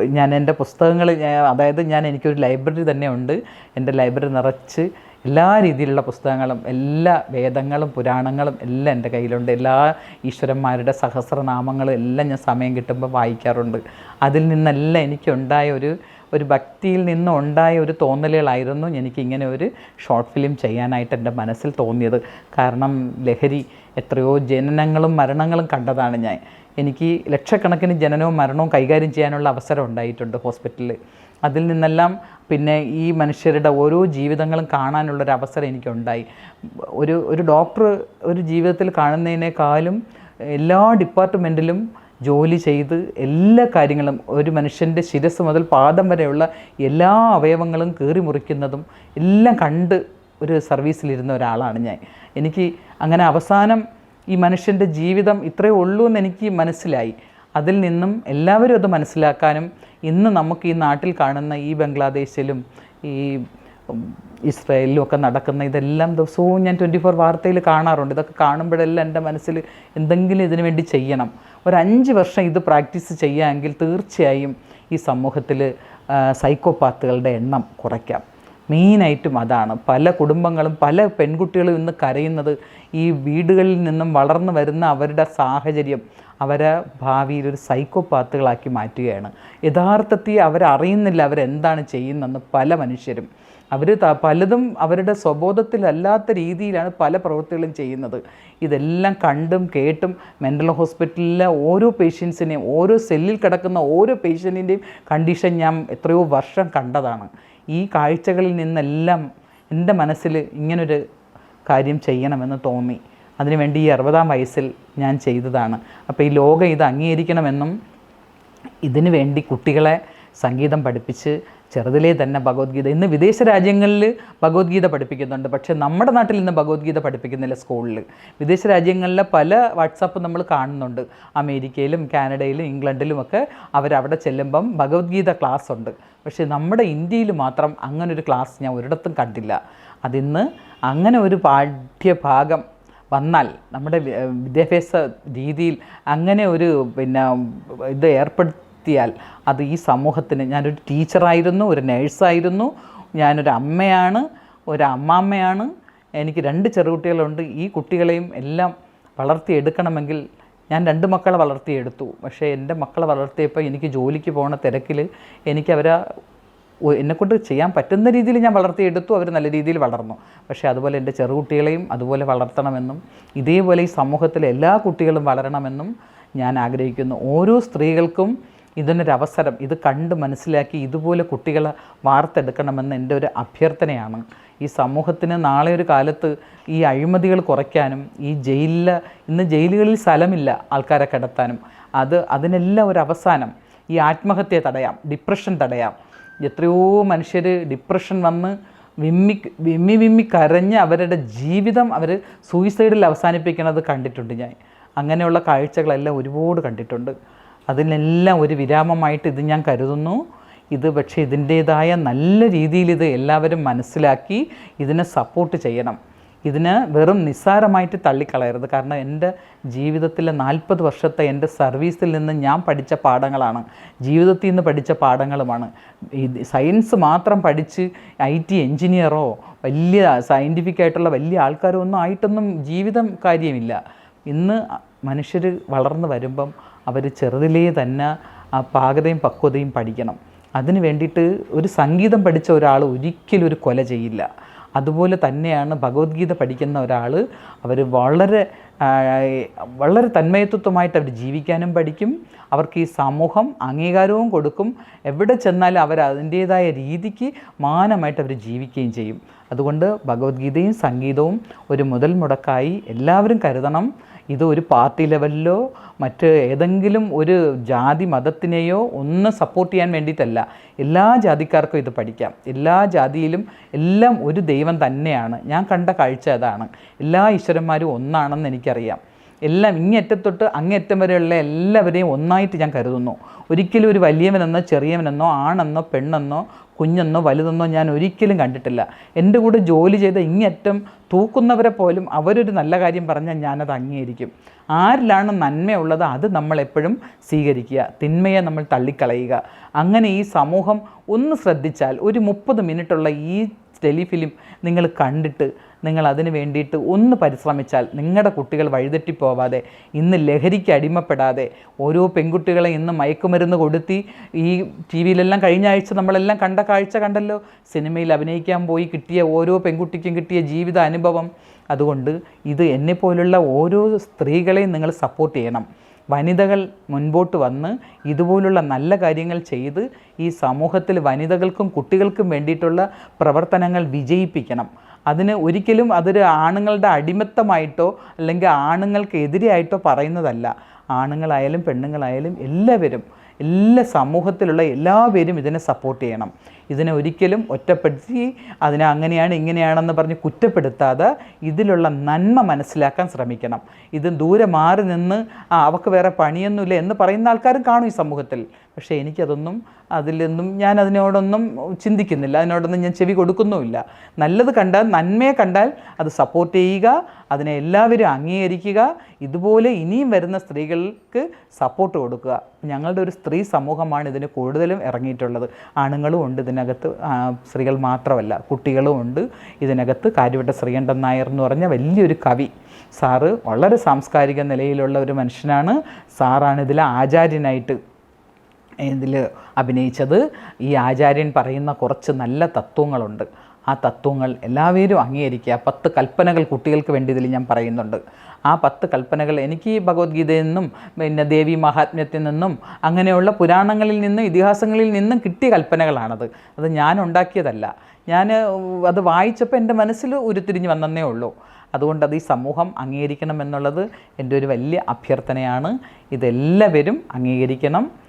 ഞാൻ എന്റെ പുസ്തകങ്ങൾ അതായത് ഞാൻ എനിക്കൊരു ലൈബ്രറി തന്നെ ഉണ്ട്. എന്റെ ലൈബ്രറി നിറച്ച് എല്ലാ രീതിയിലുള്ള പുസ്തകങ്ങളും എല്ലാ വേദങ്ങളും പുരാണങ്ങളും എല്ലാം എന്റെ കയ്യിലുണ്ട്. എല്ലാ ഈശ്വരന്മാരുടെ സഹസ്രനാമങ്ങളും എല്ലാം ഞാൻ സമയം കിട്ടുമ്പോൾ വായിക്കാറുണ്ട്. അതിൽ നിന്നെല്ലാം എനിക്കുണ്ടായ ഒരു ഒരു ഭക്തിയിൽ നിന്ന് ഉണ്ടായ ഒരു തോന്നലുകളായിരുന്നു എനിക്കിങ്ങനെ ഒരു ഷോർട്ട് ഫിലിം ചെയ്യാനായിട്ട് എന്റെ മനസ്സിൽ തോന്നിയത്. കാരണം ലഹരി എത്രയോ ജനനങ്ങളും മരണങ്ങളും കണ്ടതാണ് ഞാൻ. എനിക്ക് ലക്ഷക്കണക്കിന് ജനനവും മരണവും കൈകാര്യം ചെയ്യാനുള്ള അവസരം ഉണ്ടായിട്ടുണ്ട് ഹോസ്പിറ്റലിൽ. അതിൽ നിന്നെല്ലാം പിന്നെ ഈ മനുഷ്യരുടെ ഓരോ ജീവിതങ്ങളും കാണാനുള്ളൊരു അവസരം എനിക്കുണ്ടായി. ഒരു ഒരു ഡോക്ടർ ഒരു ജീവിതത്തിൽ കാണുന്നതിനേക്കാളും എല്ലാ ഡിപ്പാർട്ട്മെന്റിലും ജോലി ചെയ്ത് എല്ലാ കാര്യങ്ങളും ഒരു മനുഷ്യന്റെ ശിരസ് മുതൽ പാദം വരെയുള്ള എല്ലാ അവയവങ്ങളും കീറി മുറിക്കുന്നതും എല്ലാം കണ്ട് ഒരു സർവീസിലിരുന്ന ഒരാളാണ് ഞാൻ. എനിക്ക് അങ്ങനെ അവസാനം ഈ മനുഷ്യന്റെ ജീവിതം ഇത്രയേ ഉള്ളൂ എന്ന് എനിക്ക് മനസ്സിലായി. അതിൽ നിന്നും എല്ലാവരും അത് മനസ്സിലാക്കാനും ഇന്ന് നമുക്ക് ഈ നാട്ടിൽ കാണുന്ന ഈ ബംഗ്ലാദേശിലും ഈ ഇസ്രയേലിലും ഒക്കെ നടക്കുന്ന ഇതെല്ലാം ദിവസവും ഞാൻ ട്വന്റി ഫോർ വാർത്തയിൽ കാണാറുണ്ട്. ഇതൊക്കെ കാണുമ്പോഴെല്ലാം എന്റെ മനസ്സിൽ എന്തെങ്കിലും ഇതിനു വേണ്ടി ചെയ്യണം. ഒരു അഞ്ച് വർഷം ഇത് പ്രാക്ടീസ് ചെയ്യാമെങ്കിൽ തീർച്ചയായും ഈ സമൂഹത്തിൽ സൈക്കോപാത്തുകളുടെ എണ്ണം കുറയ്ക്കാം. മെയിനായിട്ടും അതാണ്. പല കുടുംബങ്ങളും പല പെൺകുട്ടികളും ഇന്ന് കരയുന്നത് ഈ വീടുകളിൽ നിന്നും വളർന്നു വരുന്ന അവരുടെ സാഹചര്യം അവരെ ഭാവിയിൽ ഒരു സൈക്കോപാത്തുകളാക്കി മാറ്റുകയാണ്. യഥാർത്ഥത്തിൽ അവരറിയുന്നില്ല അവരെന്താണ് ചെയ്യുന്നതെന്ന് പല മനുഷ്യരും. അവർ പലതും അവരുടെ സ്വബോധത്തിലല്ലാത്ത രീതിയിലാണ് പല പ്രവൃത്തികളും ചെയ്യുന്നത്. ഇതെല്ലാം കണ്ടും കേട്ടും മെന്റൽ ഹോസ്പിറ്റലിലെ ഓരോ പേഷ്യൻസിനെയും ഓരോ സെല്ലിൽ കിടക്കുന്ന ഓരോ പേഷ്യന്റിന്റെയും കണ്ടീഷൻ ഞാൻ എത്രയോ വർഷം കണ്ടതാണ്. ഈ കാഴ്ചകളിൽ നിന്നെല്ലാം എന്റെ മനസ്സിൽ ഇങ്ങനൊരു കാര്യം ചെയ്യണമെന്ന് തോന്നി. അതിനുവേണ്ടി ഈ അറുപതാം വയസ്സിൽ ഞാൻ ചെയ്തതാണ്. അപ്പോൾ ഈ ലോകം ഇത് അംഗീകരിക്കണമെന്നും ഇതിനു വേണ്ടി കുട്ടികളെ സംഗീതം പഠിപ്പിച്ച് ചെറുതിലേ തന്നെ ഭഗവത്ഗീത. ഇന്ന് വിദേശ രാജ്യങ്ങളിൽ ഭഗവത്ഗീത പഠിപ്പിക്കുന്നുണ്ട്. പക്ഷേ നമ്മുടെ നാട്ടിൽ ഇന്ന് ഭഗവത്ഗീത പഠിപ്പിക്കുന്നില്ല സ്കൂളിൽ. വിദേശ രാജ്യങ്ങളിലെ പല വാട്സാപ്പ് നമ്മൾ കാണുന്നുണ്ട്. അമേരിക്കയിലും കാനഡയിലും ഇംഗ്ലണ്ടിലും ഒക്കെ അവരവിടെ ചെല്ലുമ്പം ഭഗവത്ഗീത ക്ലാസ് ഉണ്ട്. പക്ഷേ നമ്മുടെ ഇന്ത്യയിൽ മാത്രം അങ്ങനൊരു ക്ലാസ് ഞാൻ ഒരിടത്തും കണ്ടില്ല. അതിന്ന് അങ്ങനെ ഒരു പാഠ്യഭാഗം വന്നാൽ നമ്മുടെ വിദ്യാഭ്യാസ രീതിയിൽ അങ്ങനെ ഒരു പിന്നെ ഇത് ഏർപ്പെടുത്തിയാൽ അത് ഈ സമൂഹത്തിന് ഞാനൊരു ടീച്ചറായിരുന്നു ഒരു നേഴ്സായിരുന്നു ഞാനൊരു അമ്മയാണ് ഒരു അമ്മാമ്മയാണ്. എനിക്ക് രണ്ട് ചെറുകുട്ടികളുണ്ട്. ഈ കുട്ടികളെയും എല്ലാം വളർത്തിയെടുക്കണമെങ്കിൽ ഞാൻ രണ്ട് മക്കളെ വളർത്തിയെടുത്തു. പക്ഷേ എന്റെ മക്കളെ വളർത്തിയപ്പോൾ എനിക്ക് ജോലിക്ക് പോകുന്ന തിരക്കിൽ എനിക്ക് അവരെ എന്നെക്കൊണ്ട് ചെയ്യാൻ പറ്റുന്ന രീതിയിൽ ഞാൻ വളർത്തിയെടുത്തു. അവർ നല്ല രീതിയിൽ വളർന്നു. പക്ഷേ അതുപോലെ എന്റെ ചെറുകുട്ടികളെയും അതുപോലെ വളർത്തണമെന്നും ഇതേപോലെ ഈ സമൂഹത്തിലെ എല്ലാ കുട്ടികളും വളരണമെന്നും ഞാൻ ആഗ്രഹിക്കുന്നു. ഓരോ സ്ത്രീകൾക്കും ഇതിനൊരവസരം ഇത് കണ്ട് മനസ്സിലാക്കി ഇതുപോലെ കുട്ടികളെ വാർത്തെടുക്കണമെന്ന് എന്റെ ഒരു അഭ്യർത്ഥനയാണ്. ഈ സമൂഹത്തിന് നാളെ ഒരു കാലത്ത് ഈ അഴിമതികൾ കുറയ്ക്കാനും ഈ ജയിലിൽ ഇന്ന് ജയിലുകളിൽ സ്ഥലമില്ല ആൾക്കാരെ കിടത്താനും അത് അതിനെല്ലാം ഒരു അവസാനം. ഈ ആത്മഹത്യ തടയാം ഡിപ്രഷൻ തടയാം. എത്രയോ മനുഷ്യർ ഡിപ്രഷൻ വന്ന് വിമ്മി വിമ്മി വിമ്മി കരഞ്ഞ് അവരുടെ ജീവിതം അവർ സൂയിസൈഡിൽ അവസാനിപ്പിക്കുന്നത് കണ്ടിട്ടുണ്ട് ഞാൻ. അങ്ങനെയുള്ള കാഴ്ചകളെല്ലാം ഒരുപാട് കണ്ടിട്ടുണ്ട്. അതിനെല്ലാം ഒരു വിരാമമായിട്ട് ഇത് ഞാൻ കരുതുന്നു. ഇത് പക്ഷേ ഇതിന്റേതായ നല്ല രീതിയിൽ ഇത് എല്ലാവരും മനസ്സിലാക്കി ഇതിനെ സപ്പോർട്ട് ചെയ്യണം. ഇതിന് വെറും നിസ്സാരമായിട്ട് തള്ളിക്കളയരുത്. കാരണം എന്റെ ജീവിതത്തിലെ നാൽപ്പത് വർഷത്തെ എന്റെ സർവീസിൽ നിന്ന് ഞാൻ പഠിച്ച പാഠങ്ങളാണ്. ജീവിതത്തിൽ നിന്ന് പഠിച്ച പാഠങ്ങളുമാണ്. ഈ സയൻസ് മാത്രം പഠിച്ച് ഐ ടി എൻജിനീയറോ വലിയ സയന്റിഫിക് ആയിട്ടുള്ള വലിയ ആൾക്കാരോ ഒന്നും ആയിട്ടൊന്നും ജീവിതം കാര്യമില്ല. ഇന്ന് മനുഷ്യർ വളർന്നു വരുമ്പം അവർ ചെറുതിലേ തന്നെ ആ പാകതയും പക്വതയും പഠിക്കണം. അതിന് വേണ്ടിയിട്ട് ഒരു സംഗീതം പഠിച്ച ഒരാൾ ഒരിക്കലും ഒരു കൊല ചെയ്യില്ല. അതുപോലെ തന്നെയാണ് ഭഗവത്ഗീത പഠിക്കുന്ന ഒരാൾ അവർ വളരെ വളരെ തന്മയത്വമായിട്ട് അവർ ജീവിക്കാനും പഠിക്കും. അവർക്ക് ഈ സമൂഹം അംഗീകാരവും കൊടുക്കും. എവിടെ ചെന്നാലും അവർ അതിന്റേതായ രീതിക്ക് മാനമായിട്ട് അവർ ജീവിക്കുകയും ചെയ്യും. അതുകൊണ്ട് ഭഗവത്ഗീതയും സംഗീതവും ഒരു മുതൽ മുടക്കായി എല്ലാവരും കരുതണം. ഇത് ഒരു പാർട്ടി ലെവലിലോ മറ്റ് ഏതെങ്കിലും ഒരു ജാതി മതത്തിനെയോ ഒന്നും സപ്പോർട്ട് ചെയ്യാൻ വേണ്ടിയിട്ടല്ല. എല്ലാ ജാതിക്കാർക്കും ഇത് പഠിക്കാം. എല്ലാ ജാതിയിലും എല്ലാം ഒരു ദൈവം തന്നെയാണ്. ഞാൻ കണ്ട കാഴ്ച അതാണ്. എല്ലാ ഈശ്വരന്മാരും ഒന്നാണെന്ന് എനിക്കറിയാം. എല്ലാം ഇങ്ങേറ്റത്തൊട്ട് അങ്ങേറ്റം വരെയുള്ള എല്ലാവരെയും ഒന്നായിട്ട് ഞാൻ കരുതുന്നു. ഒരിക്കലും ഒരു വലിയവനെന്നോ ചെറിയവനെന്നോ ആണെന്നോ പെണ്ണെന്നോ കുഞ്ഞെന്നോ വലുതെന്നോ ഞാൻ ഒരിക്കലും കണ്ടിട്ടില്ല. എന്റെ കൂടെ ജോലി ചെയ്ത ഇങ്ങറ്റം തൂക്കുന്നവരെ പോലും അവരൊരു നല്ല കാര്യം പറഞ്ഞാൽ ഞാനത് അംഗീകരിക്കും. ആരിലാണ് നന്മയുള്ളത് അത് നമ്മൾ എപ്പോഴും സ്വീകരിക്കുക. തിന്മയെ നമ്മൾ തള്ളിക്കളയുക. അങ്ങനെ ഈ സമൂഹം ഒന്ന് ശ്രദ്ധിച്ചാൽ ഒരു മുപ്പത് മിനിറ്റുള്ള ഈ ടെലിഫിലിം നിങ്ങൾ കണ്ടിട്ട് നിങ്ങൾ അതിന് വേണ്ടിയിട്ട് ഒന്ന് പരിശ്രമിച്ചാൽ നിങ്ങളുടെ കുട്ടികൾ വഴിതെറ്റിപ്പോവാതെ ഇന്ന് ലഹരിക്ക് അടിമപ്പെടാതെ ഓരോ പെൺകുട്ടികളെ ഇന്ന് മയക്കുമരുന്ന് കൊടുത്തി ഈ ടി വിയിലെല്ലാം കഴിഞ്ഞ ആഴ്ച നമ്മളെല്ലാം കണ്ട കാഴ്ച കണ്ടല്ലോ. സിനിമയിൽ അഭിനയിക്കാൻ പോയി കിട്ടിയ ഓരോ പെൺകുട്ടിക്കും കിട്ടിയ ജീവിത അനുഭവം. അതുകൊണ്ട് ഇത് എന്നെപ്പോലുള്ള ഓരോ സ്ത്രീകളെയും നിങ്ങൾ സപ്പോർട്ട് ചെയ്യണം. വനിതകൾ മുൻപോട്ട് വന്ന് ഇതുപോലുള്ള നല്ല കാര്യങ്ങൾ ചെയ്ത് ഈ സമൂഹത്തിൽ വനിതകൾക്കും കുട്ടികൾക്കും വേണ്ടിയിട്ടുള്ള പ്രവർത്തനങ്ങൾ വിജയിപ്പിക്കണം. അതിന് ഒരിക്കലും അതൊരു ആണുങ്ങളുടെ അടിമത്തമായിട്ടോ അല്ലെങ്കിൽ ആണുങ്ങൾക്ക് എതിരെയായിട്ടോ പറയുന്നതല്ല. ആണുങ്ങളായാലും പെണ്ണുങ്ങളായാലും എല്ലാവരും എല്ലാ സമൂഹത്തിലുള്ള എല്ലാവരും ഇതിനെ സപ്പോർട്ട് ചെയ്യണം. ഇതിനെ ഒരിക്കലും ഒറ്റപ്പെടുത്തി അതിനെ അങ്ങനെയാണ് ഇങ്ങനെയാണെന്ന് പറഞ്ഞ് കുറ്റപ്പെടുത്താതെ ഇതിലുള്ള നന്മ മനസ്സിലാക്കാൻ ശ്രമിക്കണം. ഇത് ദൂരെ മാറി നിന്ന് ആ അവക്ക് വേറെ പണിയൊന്നുമില്ല എന്ന് പറയുന്ന ആൾക്കാരും കാണും ഈ സമൂഹത്തിൽ. പക്ഷേ എനിക്കതൊന്നും അതിലൊന്നും ഞാൻ അതിനോടൊന്നും ചിന്തിക്കുന്നില്ല. അതിനോടൊന്നും ഞാൻ ചെവി കൊടുക്കുന്നുമില്ല. നല്ലത് കണ്ടാൽ നന്മയെ കണ്ടാൽ അത് സപ്പോർട്ട് ചെയ്യുക അതിനെ എല്ലാവരും അംഗീകരിക്കുക ഇതുപോലെ ഇനിയും വരുന്ന സ്ത്രീകൾക്ക് സപ്പോർട്ട് കൊടുക്കുക. ഞങ്ങളുടെ ഒരു സ്ത്രീ സമൂഹമാണ് ഇതിന് കൂടുതലും ഇറങ്ങിയിട്ടുള്ളത്. ആണുങ്ങളും ഉണ്ട് ഇതിനകത്ത്. സ്ത്രീകൾ മാത്രമല്ല കുട്ടികളും ഉണ്ട് ഇതിനകത്ത്. കാര്യവട്ട ശ്രീകണ്ഠൻ നായർ എന്ന് പറഞ്ഞ വലിയൊരു കവി. സാറ് വളരെ സാംസ്കാരിക നിലയിലുള്ള ഒരു മനുഷ്യനാണ്. സാറാണ് ഇതിലെ ആചാര്യനായിട്ട് ഇതിൽ അഭിനയിച്ചത് ഈ ആചാര്യൻ പറയുന്ന കുറച്ച് നല്ല തത്വങ്ങളുണ്ട്. ആ തത്വങ്ങൾ എല്ലാവരും അംഗീകരിക്കുക. പത്ത് കൽപ്പനകൾ കുട്ടികൾക്ക് വേണ്ടി ഇതിൽ ഞാൻ പറയുന്നുണ്ട്. ആ പത്ത് കൽപ്പനകൾ എനിക്ക് ഈ ഭഗവത്ഗീതയിൽ നിന്നും പിന്നെ ദേവി മഹാത്മ്യത്തിൽ നിന്നും അങ്ങനെയുള്ള പുരാണങ്ങളിൽ നിന്നും ഇതിഹാസങ്ങളിൽ നിന്നും കിട്ടിയ കൽപ്പനകളാണത്. അത് ഞാൻ ഉണ്ടാക്കിയതല്ല. ഞാൻ അത് വായിച്ചപ്പോൾ എന്റെ മനസ്സിൽ ഉരുത്തിരിഞ്ഞ് വന്നതേ ഉള്ളൂ. അതുകൊണ്ട് അത് ഈ സമൂഹം അംഗീകരിക്കണം എന്നുള്ളത് എന്റെ ഒരു വലിയ അഭ്യർത്ഥനയാണ്. ഇതെല്ലാവരും അംഗീകരിക്കണം.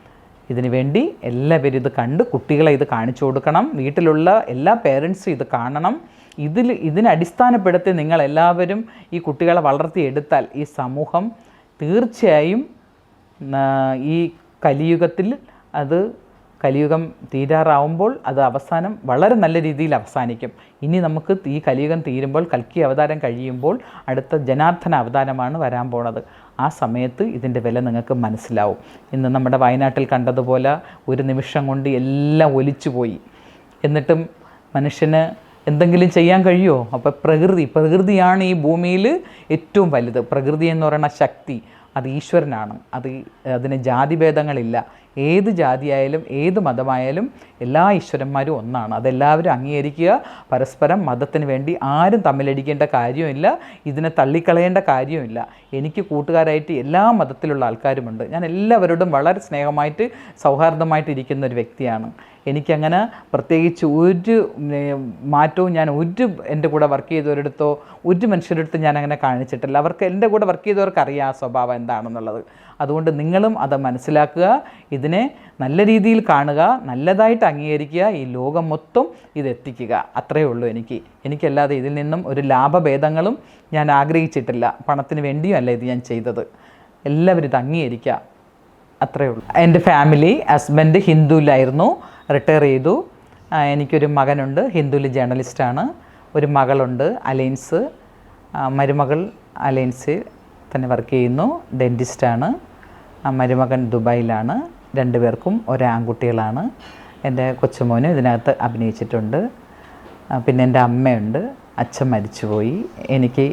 ഇതിനു വേണ്ടി എല്ലാവരും ഇത് കണ്ട് കുട്ടികളെ ഇത് കാണിച്ചു കൊടുക്കണം. വീട്ടിലുള്ള എല്ലാ പേരൻസും ഇത് കാണണം. ഇതിൽ ഇതിനെ അടിസ്ഥാനപ്പെടുത്തി നിങ്ങൾ എല്ലാവരും ഈ കുട്ടികളെ വളർത്തിയെടുത്താൽ ഈ സമൂഹം തീർച്ചയായും ഈ കലിയുഗത്തിൽ അത് കലിയുഗം തീരാറാവുമ്പോൾ അത് അവസാനം വളരെ നല്ല രീതിയിൽ അവസാനിക്കും. ഇനി നമുക്ക് ഈ കലിയുഗം തീരുമ്പോൾ കൽക്കി അവതാരം കഴിയുമ്പോൾ അടുത്ത ജനാർദ്ദന അവതാരമാണ് വരാൻ പോണത്. ആ സമയത്ത് ഇതിന്റെ വില നിങ്ങൾക്ക് മനസ്സിലാവും. ഇന്ന് നമ്മുടെ വയനാട്ടിൽ കണ്ടതുപോലെ ഒരു നിമിഷം കൊണ്ട് എല്ലാം ഒലിച്ചു പോയി. എന്നിട്ടും മനുഷ്യന് എന്തെങ്കിലും ചെയ്യാൻ കഴിയുമോ? അപ്പോൾ പ്രകൃതി പ്രകൃതിയാണ് ഈ ഭൂമിയിൽ ഏറ്റവും വലുത്. പ്രകൃതി എന്ന് പറയുന്ന ശക്തി അത് ഈശ്വരനാണ്. അത് അതിന് ജാതിഭേദങ്ങളില്ല. ഏത് ജാതിയായാലും ഏത് മതമായാലും എല്ലാ ഈശ്വരന്മാരും ഒന്നാണ്. അതെല്ലാവരും അംഗീകരിക്കുക. പരസ്പരം മതത്തിന് വേണ്ടി ആരും തമ്മിലടിക്കേണ്ട കാര്യമില്ല ഇതിനെ തള്ളിക്കളയേണ്ട കാര്യമില്ല എനിക്ക് കൂട്ടുകാരായിട്ട് എല്ലാ മതത്തിലുള്ള ആൾക്കാരുമുണ്ട്. ഞാൻ എല്ലാവരോടും വളരെ സ്നേഹമായിട്ട് സൗഹാർദ്ദമായിട്ട് ഇരിക്കുന്ന ഒരു വ്യക്തിയാണ്. എനിക്കങ്ങനെ പ്രത്യേകിച്ച് ഒരു മാറ്റവും ഞാൻ ഒരു എന്റെ കൂടെ വർക്ക് ചെയ്തവരടുത്തോ ഒരു മനുഷ്യരടുത്ത് ഞാൻ അങ്ങനെ കാണിച്ചിട്ടില്ല. അവർക്ക് എന്റെ കൂടെ വർക്ക് ചെയ്തവർക്ക് അറിയാം ആ സ്വഭാവം എന്താണെന്നുള്ളത്. അതുകൊണ്ട് നിങ്ങളും അത് മനസ്സിലാക്കുക ഇതിനെ നല്ല രീതിയിൽ കാണുക നല്ലതായിട്ട് അംഗീകരിക്കുക ഈ ലോകം മൊത്തം ഇത് എത്തിക്കുക. അത്രയേ ഉള്ളൂ എനിക്ക്. എനിക്കല്ലാതെ ഇതിൽ നിന്നും ഒരു ലാഭഭേദങ്ങളും ഞാൻ ആഗ്രഹിച്ചിട്ടില്ല. പണത്തിന് വേണ്ടിയും അല്ല ഇത് ഞാൻ ചെയ്തത്. എല്ലാവരും ഇത് അംഗീകരിക്കുക. അത്രയേ ഉള്ളൂ. എന്റെ ഫാമിലി ഹസ്ബൻഡ് ഹിന്ദുവിലായിരുന്നു. റിട്ടയർ ചെയ്തു. എനിക്കൊരു മകനുണ്ട്. ഹിന്ദുവിൽ ജേർണലിസ്റ്റാണ് ഒരു മകളുണ്ട് അലയൻസ് മരുമകൾ അലയൻസിൽ തന്നെ വർക്ക് ചെയ്യുന്നു. ഡെന്റിസ്റ്റാണ് മരുമകൻ ദുബായിലാണ്. രണ്ടുപേർക്കും ഒരാൺകുട്ടികളാണ് എന്റെ കൊച്ചുമോനും ഇതിനകത്ത് അഭിനയിച്ചിട്ടുണ്ട്. പിന്നെ എന്റെ അമ്മയുണ്ട്. അച്ഛൻ മരിച്ചുപോയി. എനിക്ക്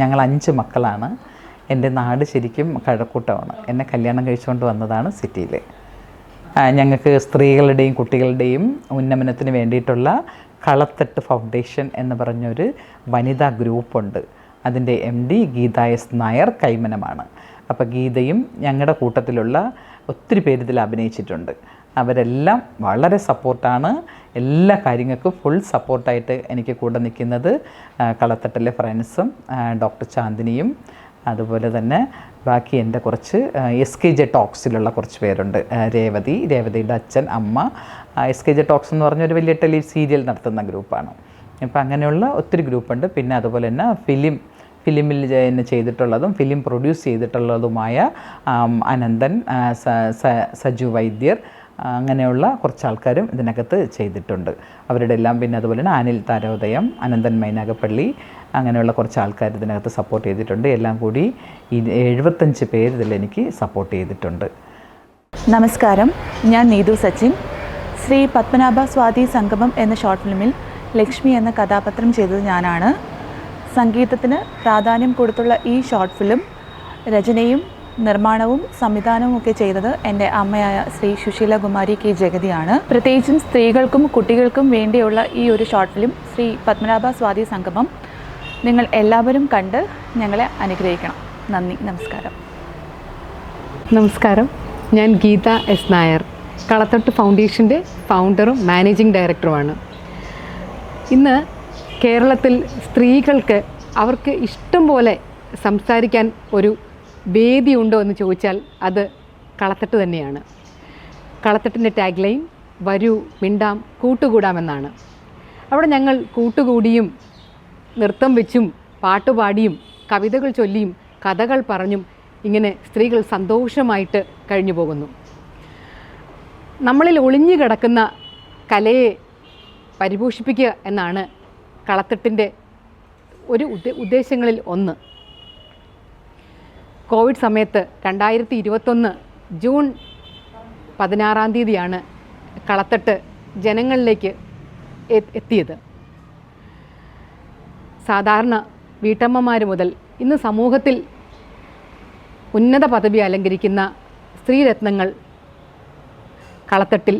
ഞങ്ങൾ അഞ്ച് മക്കളാണ്. എന്റെ നാട് ശരിക്കും കഴക്കൂട്ടമാണ്. എന്നെ കല്യാണം കഴിച്ചുകൊണ്ട് വന്നതാണ് സിറ്റിയിൽ. ഞങ്ങൾക്ക് സ്ത്രീകളുടെയും കുട്ടികളുടെയും ഉന്നമനത്തിന് വേണ്ടിയിട്ടുള്ള കളത്തട്ട് ഫൗണ്ടേഷൻ എന്ന് പറഞ്ഞൊരു വനിതാ ഗ്രൂപ്പുണ്ട്. അതിന്റെ M D Geetha S Nair കൈമനമാണ്. അപ്പോൾ ഗീതയും ഞങ്ങളുടെ കൂട്ടത്തിലുള്ള ഒത്തിരി പേര് ഇതിൽ അഭിനയിച്ചിട്ടുണ്ട്. അവരെല്ലാം വളരെ സപ്പോർട്ടാണ്. എല്ലാ കാര്യങ്ങൾക്കും ഫുൾ സപ്പോർട്ടായിട്ട് എനിക്ക് കൂടെ നിൽക്കുന്നത് കളത്തട്ടിലെ ഫ്രണ്ട്സും ഡോക്ടർ ചാന്ദിനിയും അതുപോലെ തന്നെ ബാക്കി എന്റെ കുറച്ച് എസ് കെ ജെ ടോക്സിലുള്ള കുറച്ച് പേരുണ്ട്. രേവതി രേവതിയുടെ അച്ഛൻ അമ്മ. എസ് കെ ജെ ടോക്സ് എന്ന് പറഞ്ഞൊരു വലിയ ടെലി സീരിയൽ നടത്തുന്ന ഗ്രൂപ്പാണ്. അപ്പോൾ അങ്ങനെയുള്ള ഒത്തിരി ഗ്രൂപ്പുണ്ട്. പിന്നെ അതുപോലെ തന്നെ ഫിലിം ഫിലിമിൽ ചെയ്തിട്ടുള്ളതും ഫിലിം പ്രൊഡ്യൂസ് ചെയ്തിട്ടുള്ളതുമായ അനന്തൻ സജു വൈദ്യർ അങ്ങനെയുള്ള കുറച്ച് ആൾക്കാരും ഇതിനകത്ത് ചെയ്തിട്ടുണ്ട്. അവരുടെ എല്ലാം പിന്നെ അതുപോലെ തന്നെ അനിൽ താരോദയം അനന്തൻ മൈനാഗപ്പള്ളി അങ്ങനെയുള്ള കുറച്ച് ആൾക്കാർ ഇതിനകത്ത് സപ്പോർട്ട് ചെയ്തിട്ടുണ്ട്. എല്ലാം കൂടി ഈ എഴുപത്തഞ്ച് പേര് ഇതിൽ എനിക്ക് സപ്പോർട്ട് ചെയ്തിട്ടുണ്ട്. നമസ്കാരം. ഞാൻ നീതു സച്ചിൻ. ശ്രീ പത്മനാഭ സ്വാതി സംഗമം എന്ന ഷോർട്ട് ഫിലിമിൽ ലക്ഷ്മി എന്ന കഥാപാത്രം ചെയ്തത് ഞാനാണ്. സംഗീതത്തിന് പ്രാധാന്യം കൊടുത്തുള്ള ഈ ഷോർട്ട് ഫിലിം രചനയും നിർമ്മാണവും സംവിധാനവും ഒക്കെ ചെയ്തത് എന്റെ അമ്മയായ ശ്രീ സുശീല കുമാരി കെ ജഗതിയാണ്. പ്രത്യേകിച്ചും സ്ത്രീകൾക്കും കുട്ടികൾക്കും വേണ്ടിയുള്ള ഈ ഒരു ഷോർട്ട് ഫിലിം ശ്രീ പത്മനാഭ സ്വാതി സംഗമം നിങ്ങൾ എല്ലാവരും കണ്ട് ഞങ്ങളെ അനുഗ്രഹിക്കണം. നന്ദി നമസ്കാരം. നമസ്കാരം. ഞാൻ ഗീത എസ് നായർ. കളത്തൊട്ട് ഫൗണ്ടേഷന്റെ ഫൗണ്ടറും മാനേജിംഗ് ഡയറക്ടറുമാണ് ഇന്ന് കേരളത്തിൽ സ്ത്രീകൾക്ക് അവർക്ക് ഇഷ്ടം പോലെ സംസാരിക്കാൻ ഒരു വേദി ഉണ്ടോ എന്ന് ചോദിച്ചാൽ അത് കളത്തട്ട് തന്നെയാണ്. കളത്തട്ടിന്റെ ടാഗ് ലൈൻ വരൂ മിണ്ടാം കൂട്ടുകൂടാമെന്നാണ്. അവിടെ ഞങ്ങൾ കൂട്ടുകൂടിയും നൃത്തം വെച്ചും പാട്ടുപാടിയും കവിതകൾ ചൊല്ലിയും കഥകൾ പറഞ്ഞും ഇങ്ങനെ സ്ത്രീകൾ സന്തോഷമായിട്ട് കഴിഞ്ഞു പോകുന്നു. നമ്മളിൽ ഒളിഞ്ഞു കിടക്കുന്ന കലയെ പരിപോഷിപ്പിക്കുക എന്നാണ് കളത്തിട്ടിന്റെ ഒരു ഉദ്ദേ ഉദ്ദേശങ്ങളിൽ ഒന്ന്. കോവിഡ് സമയത്ത് രണ്ടായിരത്തി ഇരുപത്തൊന്ന് ജൂൺ പതിനാറാം തീയതിയാണ് കളത്തട്ട് ജനങ്ങളിലേക്ക് എത്തിയത്. സാധാരണ വീട്ടമ്മമാർ മുതൽ ഇന്ന് സമൂഹത്തിൽ ഉന്നത പദവി അലങ്കരിക്കുന്ന സ്ത്രീരത്നങ്ങൾ കളത്തട്ടിൽ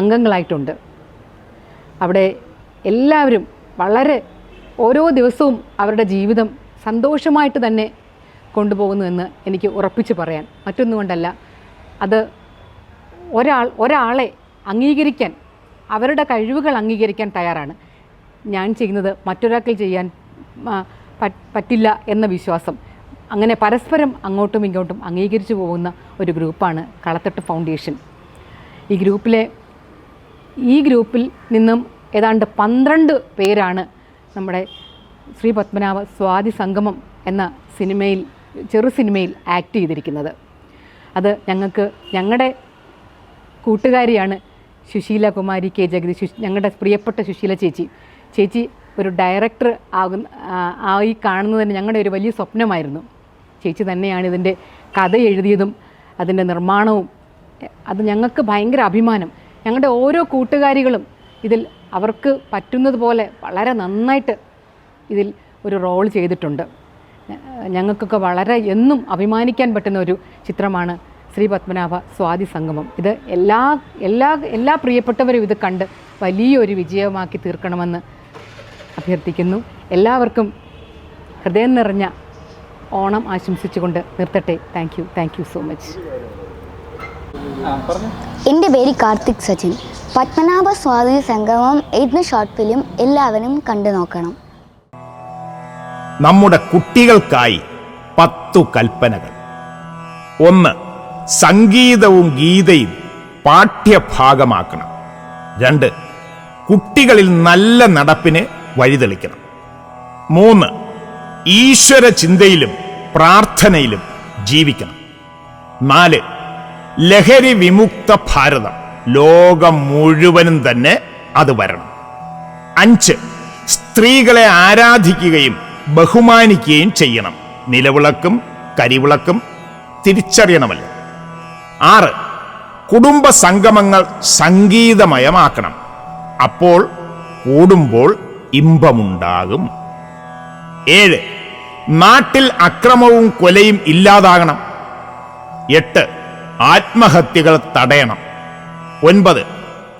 അംഗങ്ങളായിട്ടുണ്ട്. അവിടെ എല്ലാവരും വളരെ ഓരോ ദിവസവും അവരുടെ ജീവിതം സന്തോഷമായിട്ട് തന്നെ കൊണ്ടുപോകുന്നുവെന്ന് എനിക്ക് ഉറപ്പിച്ച് പറയാൻ. മറ്റൊന്നുകൊണ്ടല്ല അത് ഒരാൾ ഒരാളെ അംഗീകരിക്കാൻ അവരുടെ കഴിവുകൾ അംഗീകരിക്കാൻ തയ്യാറാണ്. ഞാൻ ചെയ്യുന്നത് മറ്റൊരാൾക്ക് ചെയ്യാൻ പറ്റില്ല എന്ന വിശ്വാസം. അങ്ങനെ പരസ്പരം അങ്ങോട്ടും ഇങ്ങോട്ടും അംഗീകരിച്ചു പോകുന്ന ഒരു ഗ്രൂപ്പാണ് കളത്തട്ട് ഫൗണ്ടേഷൻ. ഈ ഗ്രൂപ്പിലെ ഈ ഗ്രൂപ്പിൽ നിന്നും ഏതാണ്ട് പന്ത്രണ്ട് പേരാണ് നമ്മുടെ ശ്രീ പത്മനാഭ സ്വാതി സംഗമം എന്ന സിനിമയിൽ ചെറു സിനിമയിൽ ആക്ട് ചെയ്തിരിക്കുന്നത്. അത് ഞങ്ങൾക്ക് ഞങ്ങളുടെ കൂട്ടുകാരിയാണ് സുശീല കുമാരി കെ. ജഗതി ഞങ്ങളുടെ പ്രിയപ്പെട്ട സുശീല ചേച്ചി. ചേച്ചി ഒരു ഡയറക്ടർ ആകുന്ന ആയി കാണുന്നതിന് ഞങ്ങളുടെ ഒരു വലിയ സ്വപ്നമായിരുന്നു. ചേച്ചി തന്നെയാണ് ഇതിന്റെ കഥ എഴുതിയതും അതിന്റെ നിർമ്മാണവും. അത് ഞങ്ങൾക്ക് ഭയങ്കര അഭിമാനം. ഞങ്ങളുടെ ഓരോ കൂട്ടുകാരികളും ഇതിൽ അവർക്ക് പറ്റുന്നത് പോലെ വളരെ നന്നായിട്ട് ഇതിൽ ഒരു റോൾ ചെയ്തിട്ടുണ്ട്. ഞങ്ങൾക്കൊക്കെ വളരെ എന്നും അഭിമാനിക്കാൻ പറ്റുന്ന ഒരു ചിത്രമാണ് ശ്രീ പത്മനാഭ സ്വാതി സംഗമം. ഇത് എല്ലാ എല്ലാ എല്ലാ പ്രിയപ്പെട്ടവരും ഇത് കണ്ട് വലിയൊരു വിജയമാക്കി തീർക്കണമെന്ന് അഭ്യർത്ഥിക്കുന്നു. എല്ലാവർക്കും ഹൃദയം നിറഞ്ഞ ഓണം ആശംസിച്ചുകൊണ്ട് നിർത്തട്ടെ. Thank you. Thank you so much. എന്റെ പേര് കാർത്തിക് സച്ചിൻ. പത്മനാഭ സ്വാതി സംഗമം എന്ന ഷോർട്ട് ഫിലിം എല്ലാവരും കണ്ടു നോക്കണം. നമ്മുടെ കുട്ടികൾക്കായി പത്തു കൽപ്പനകൾ. ഒന്ന് സംഗീതവും ഗീതയും പാഠ്യഭാഗമാക്കണം. രണ്ട് കുട്ടികളിൽ നല്ല നടപ്പിന് വഴിതെളിക്കണം. മൂന്ന് ഈശ്വര ചിന്തയിലും പ്രാർത്ഥനയിലും ജീവിക്കണം. നാല് ലഹരി വിമുക്ത ഭാരതം. ലോകം മുഴുവനും തന്നെ അത് വരണം. അഞ്ച് സ്ത്രീകളെ ആരാധിക്കുകയും ബഹുമാനിക്കുകയും ചെയ്യണം. നിലവിളക്കും കരിവിളക്കും തിരിച്ചറിയണമല്ല. ആറ് കുടുംബ സംഗമങ്ങൾ സംഗീതമയമാക്കണം. അപ്പോൾ കൂടുമ്പോൾ ഇമ്പമുണ്ടാകും. ഏഴ് നാട്ടിൽ അക്രമവും കൊലയും ഇല്ലാതാകണം. എട്ട് ആത്മഹത്യകൾ തടയണം. ഒൻപത്.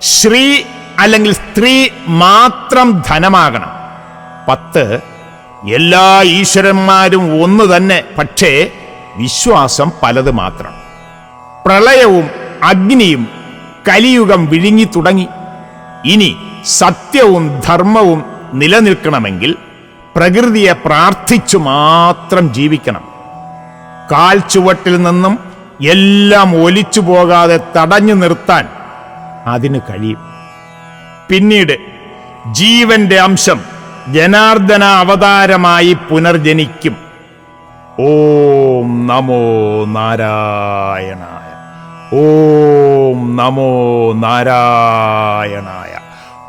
ശ്രീ അല്ലെങ്കിൽ സ്ത്രീ മാത്രം ധനമാകണം. പത്ത്. എല്ലാ ഈശ്വരന്മാരും ഒന്ന് തന്നെ പക്ഷേ വിശ്വാസം പലത് മാത്രം. പ്രളയവും അഗ്നിയും കലിയുഗം വിഴുങ്ങി തുടങ്ങി. ഇനി സത്യവും ധർമ്മവും നിലനിൽക്കണമെങ്കിൽ പ്രകൃതിയെ പ്രാർത്ഥിച്ചു മാത്രം ജീവിക്കണം. കാൽ ചുവട്ടിൽ നിന്നും എല്ലാം ഒലിച്ചു പോകാതെ തടഞ്ഞു നിർത്താൻ അതിന് കഴിയും. പിന്നീട് ജീവന്റെ അംശം ജനാർദ്ദന അവതാരമായി പുനർജനിക്കും. ഓം നമോ നാരായണായ. ഓം നമോ നാരായണായ.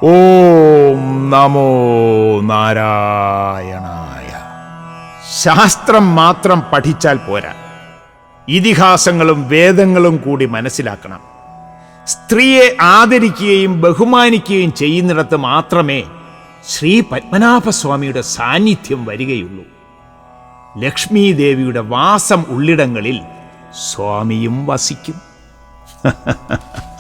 ഓം നമോ നാരായണായ. ശാസ്ത്രം മാത്രം പഠിച്ചാൽ പോരാ. ഇതിഹാസങ്ങളും വേദങ്ങളും കൂടി മനസ്സിലാക്കണം. സ്ത്രീയെ ആദരിക്കുകയും ബഹുമാനിക്കുകയും ചെയ്യുന്നിടത്ത് മാത്രമേ ശ്രീ പത്മനാഭസ്വാമിയുടെ സാന്നിധ്യം വരികയുള്ളൂ. ലക്ഷ്മി ദേവിയുടെ വാസം ഉള്ളിടങ്ങളിൽ സ്വാമിയും വസിക്കും.